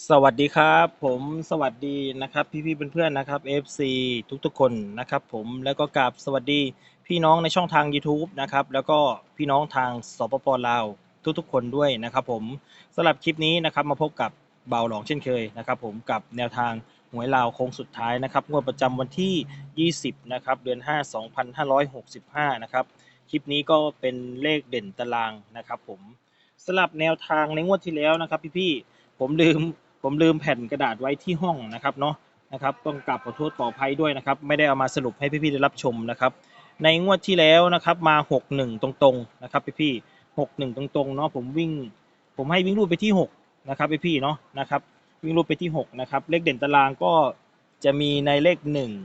สวัสดีครับ ผมสวัสดีนะครับ พี่ๆเพื่อนๆนะครับ FC ทุกๆคนนะครับผมแล้วก็กราบสวัสดีพี่น้องในช่องทาง YouTube นะครับแล้วก็พี่น้องทางสปปลาวทุกๆ คนด้วยนะครับผมสำหรับคลิปนี้นะครับมาพบกับเบาหลองเช่นเคยนะครับผมกับแนวทางหวยลาวโค้งสุดท้ายนะครับงวดประจำวันที่ 20นะครับเดือน 5 2565นะครับคลิปนี้ก็เป็นเลขเด่นตารางนะครับผมสำหรับแนวทางในงวดที่แล้วนะครับพี่ๆ ผมลืมผมลืมแผ่นกระดาษไว้ที่ห้องนะครับเนาะนะครับต้องกราบขอโทษขออภัยด้วยนะครับ ไม่ได้เอามาสรุปให้พี่ๆได้รับชมนะครับ ในงวดที่แล้วนะครับมา 61 ตรงๆนะครับพี่ๆ61 ตรงๆเนาะผมวิ่ง ผมให้วิ่งรูดไปที่ 6 นะครับพี่ๆเนาะนะครับ วิ่งรูดไปที่ 6 นะครับเลขเด่นตารางก็จะมีในเลข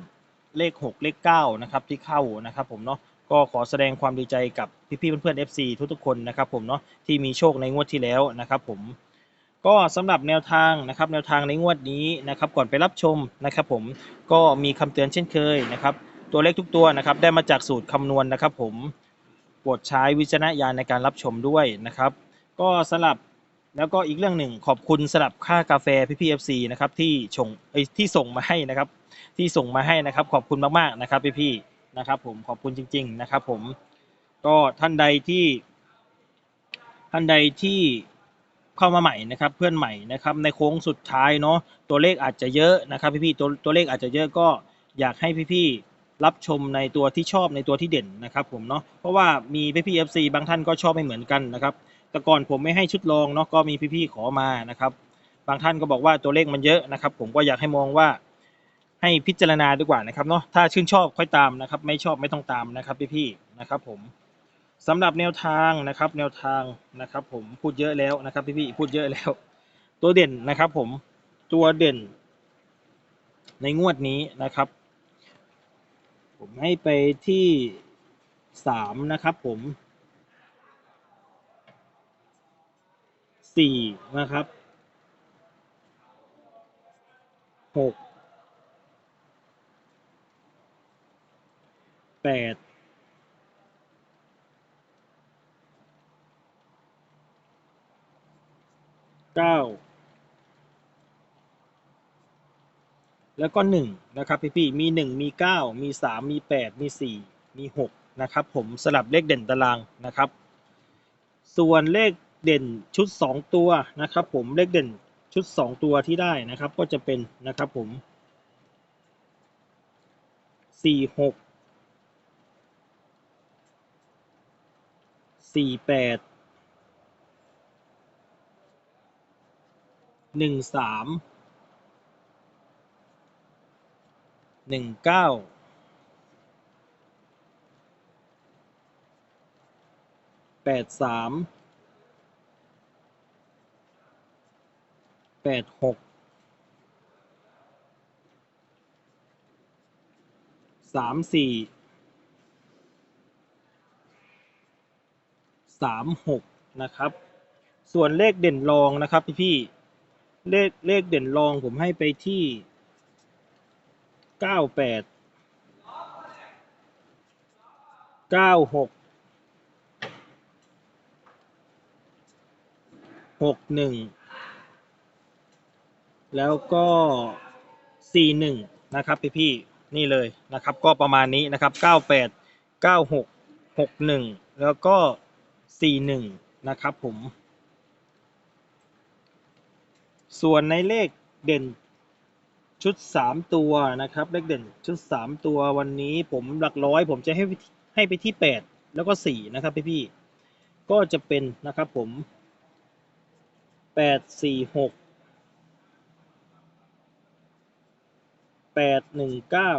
1 เลข 6 เลข9นะครับที่เข้านะครับผมเนาะก็ขอแสดงความดีใจกับพี่ๆเพื่อนๆ FC ทุกๆคนนะครับผมเนาะที่มีโชคในงวดที่แล้วนะครับผม ก็สำหรับแนวทางนะครับแนวทางในงวดนี้นะครับก่อนไปรับชมนะครับผมก็มีคำเตือนเช่นเคยนะครับตัวเลขทุกตัวนะครับได้มาจากสูตรคำนวณนะครับผมโปรดใช้วิจารณญาณในการรับชมด้วยนะครับ ก็สำหรับแล้วก็อีกเรื่องหนึ่งขอบคุณสำหรับค่ากาแฟพี่พีเอฟซีนะครับที่ชงเอ้ที่ส่งมาให้นะครับ ที่ส่งมาให้นะครับ ขอบคุณมากๆนะครับพี่พี่นะครับผมขอบคุณจริง ๆนะครับ ผมก็ท่านใดที่ ท่านใดที่ เข้ามาใหม่นะครับ เพื่อนใหม่นะครับ ในโค้งสุดท้ายเนาะตัวเลขอาจจะเยอะนะครับ พี่ๆตัวตัวเลขอาจจะเยอะก็อยากให้พี่ๆรับชมในตัวที่ชอบในตัวที่เด่นนะครับ ผมเนาะเพราะว่ามีพี่ๆ FC บางท่านก็ชอบไม่เหมือนกันนะครับแต่ก่อนผมไม่ให้ชุดรองเนาะก็มีพี่ๆขอมานะครับ บางท่านก็บอกว่าตัวเลขมันเยอะนะครับ ผมก็อยากให้มองว่าให้พิจารณาดีกว่านะครับเนาะถ้าชื่นชอบค่อยตามนะครับ ไม่ชอบไม่ต้องตามนะครับพี่ๆนะครับ ผม สำหรับแนวทางนะครับแนวทางนะครับผมพูดเยอะแล้วนะครับพี่พี่พูดเยอะแล้ว ตัวเด่นนะครับผมตัวเด่น ในงวดนี้นะครับ ผมให้ไปที่สามนะครับผมสี่นะครับหกแปด เก้าแล้วก็1นะครับพี่พี่มี 1 มี 9 มี 3 มี 8 มี 4 มี 6 นะครับ ผมสลับเลขเด่นตารางนะครับ ส่วนเลขเด่นชุด 2 ตัวนะครับ ผมเลขเด่นชุด 2 ตัวที่ได้นะครับ ก็จะเป็นนะครับผม 4 6 4 8 หนึ่งสามหนึ่งเก้าแปดสามแปดหกสามสี่สามหกนะครับ ส่วนเลขเด่นรองนะครับพี่พี่ เลขเลขเด่นรองผมให้ไปที่เก้าแปดเก้าหกหกหนึ่งแล้วก็สี่หนึ่งนะครับพี่พี่นี่เลยนะครับก็ประมาณนี้นะครับเก้าแปดเก้าหกหกหนึ่งแล้วก็สี่หนึ่งนะครับผม ส่วนในเลขเด่นชุดสามตัวนะครับ เลขเด่นชุดสามตัววันนี้ผมหลักร้อย ผมจะให้ให้ไปที่แปดแล้วก็สี่นะครับพี่พี่ก็จะเป็นนะครับผมแปดสี่หกแปดหนึ่งเก้า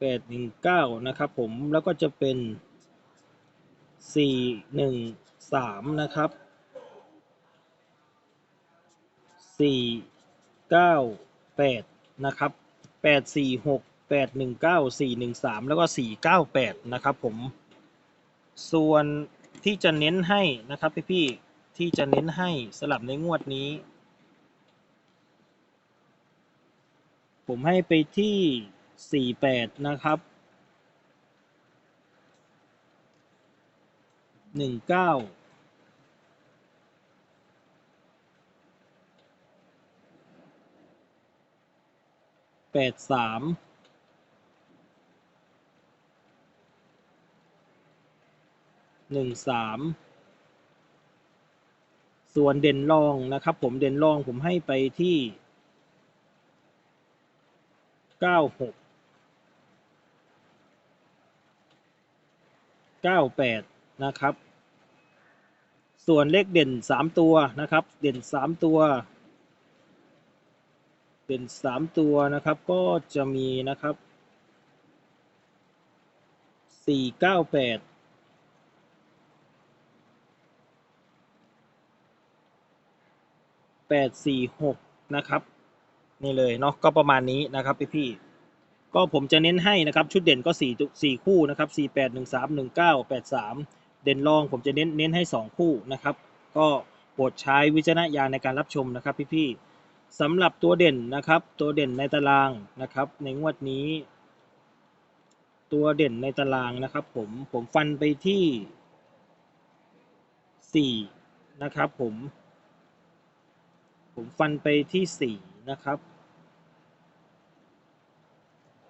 แปดหนึ่งเก้านะครับผมแล้วก็จะเป็น สี่หนึ่งสามนะครับสี่เก้าแปดนะครับแปดสี่หกแปดหนึ่งเก้าสี่หนึ่งสามแล้วก็สี่เก้าแปดนะครับผม ส่วนที่จะเน้นให้นะครับพี่ๆที่จะเน้นให้สลับในงวดนี้ ผมให้ไปที่สี่แปดนะครับ หนึ่งเก้าแปดสามหนึ่งสามส่วนเด่นรองนะครับ ผมเด่นรองผมให้ไปที่เก้าหกเก้าแปด นะครับ ส่วนเลขเด่นสามตัวนะครับ เด่นสามตัว เด่นสามตัวนะครับ ก็จะมีนะครับสี่เก้าแปดแปดสี่หกนะครับ นี่เลยเนาะก็ประมาณนี้นะครับพี่พี่ก็ผมจะเน้นให้นะครับ ชุดเด่นก็สี่สี่คู่นะครับสี่แปดหนึ่งสามหนึ่ง เด่นรองผมจะเน้นเน้นให้สองคู่นะครับ ก็โปรดใช้วิจารณญาณในการรับชมนะครับพี่พี่ๆสำหรับตัวเด่นนะครับ ตัวเด่นในตารางนะครับ ในงวดนี้ ตัวเด่นในตารางนะครับ ผมผมฟันไปที่สี่นะครับ ผม ผมฟันไปที่สี่นะครับ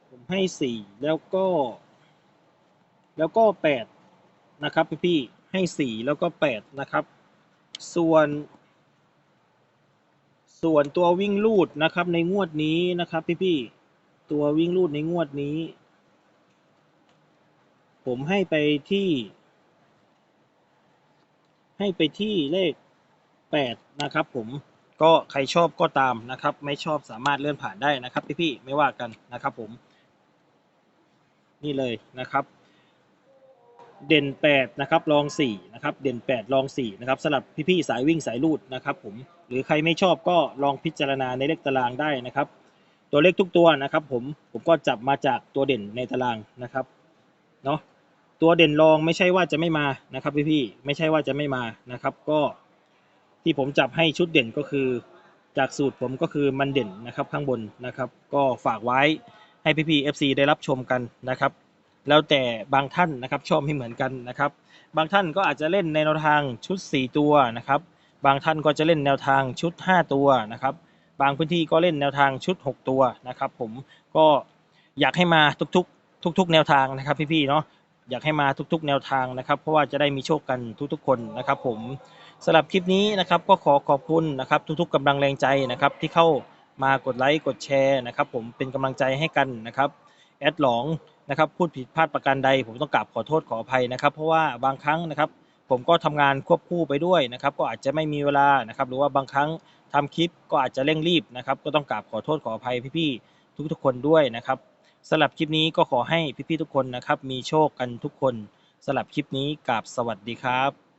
ผมให้สี่แล้วก็ แล้วก็แปด นะครับพี่พี่ๆให้สี่แล้วก็แปดนะครับ ส่วน ส่วนตัววิ่งลูดนะครับ ในงวดนี้นะครับพี่พี่ๆตัววิ่งลูดในงวดนี้ ผมให้ไปที่ ให้ไปที่เลขแปดนะครับ ผมก็ใครชอบก็ตามนะครับ ไม่ชอบสามารถเลื่อนผ่านได้นะครับ พี่ๆไม่ว่ากันนะครับ ผม นี่เลยนะครับ เด่น 8 นะครับรอง4นะครับเด่น 8 รอง4นะครับสำหรับพี่ๆสายวิ่งสายลูดนะครับผมหรือใครไม่ชอบก็ลองพิจารณาในเลขตารางได้นะครับ ตัวเลขทุกตัวนะครับผมผมก็จับมาจากตัวเด่นในตารางนะครับเนาะตัวเด่นรองไม่ใช่ว่าจะไม่มานะครับพี่ๆไม่ใช่ว่าจะไม่มานะครับก็ที่ผมจับให้ชุดเด่นก็คือ จากสูตรผมก็คือมันเด่นนะครับข้างบนนะครับ ก็ฝากไว้ให้พี่ๆ FC ได้รับชมกันนะครับ แล้วแต่บางท่านนะครับชอบไม่เหมือนกันนะครับ บางท่านก็อาจจะเล่นในแนวทางชุด 4 ตัวนะครับ บางท่านก็จะเล่นแนวทางชุด 5 ตัวนะครับ บางพื้นที่ก็เล่นแนวทางชุด 6 ตัวนะครับ ผมก็อยากให้มาทุกๆ ทุก ๆ แนวทางนะครับ พี่ๆเนาะอยากให้มาทุก ๆ แนวทางนะครับ เพราะว่าจะได้มีโชคกันทุกๆ คนนะครับ ผมสำหรับคลิปนี้นะครับก็ขอขอบคุณนะครับทุกๆกำลังแรงใจนะครับที่เข้ามากดไลค์กดแชร์นะครับ ผมเป็นกำลังใจให้กันนะครับแอดหลอง นะครับพูดผิดพลาดประการใด ผมต้องกราบขอโทษขออภัยนะครับ เพราะว่าบางครั้งนะครับ ผมก็ทำงานควบคู่ไปด้วยนะครับ ก็อาจจะไม่มีเวลานะครับ หรือว่าบางครั้งทำคลิปก็อาจจะเร่งรีบนะครับ ก็ต้องกราบขอโทษขออภัยพี่ๆทุกๆคนด้วยนะครับสำหรับคลิปนี้ก็ขอให้พี่ๆทุกคนนะครับ มีโชคกันทุกคนสำหรับคลิปนี้กราบสวัสดีครับ